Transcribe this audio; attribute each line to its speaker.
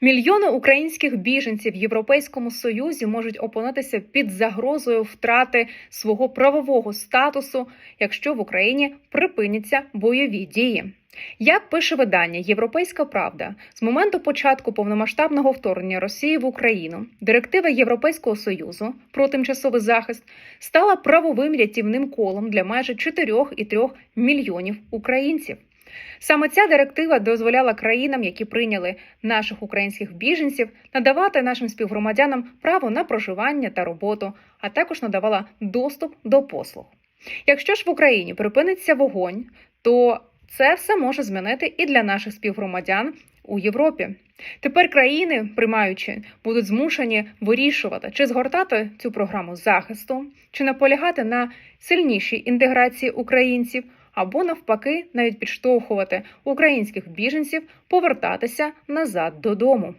Speaker 1: Мільйони українських біженців в Європейському Союзі можуть опинитися під загрозою втрати свого правового статусу, якщо в Україні припиняться бойові дії. Як пише видання Європейська Правда, з моменту початку повномасштабного вторгнення Росії в Україну директива Європейського союзу про тимчасовий захист стала правовим рятівним колом для майже 4,3 мільйонів українців. Саме ця директива дозволяла країнам, які прийняли наших українських біженців, надавати нашим співгромадянам право на проживання та роботу, а також надавала доступ до послуг. Якщо ж в Україні припиниться вогонь, то це все може змінити і для наших співгромадян у Європі. Тепер країни, приймаючи, будуть змушені вирішувати, чи згортати цю програму захисту, чи наполягати на сильнішій інтеграції українців, або навпаки, навіть підштовхувати українських біженців повертатися назад додому.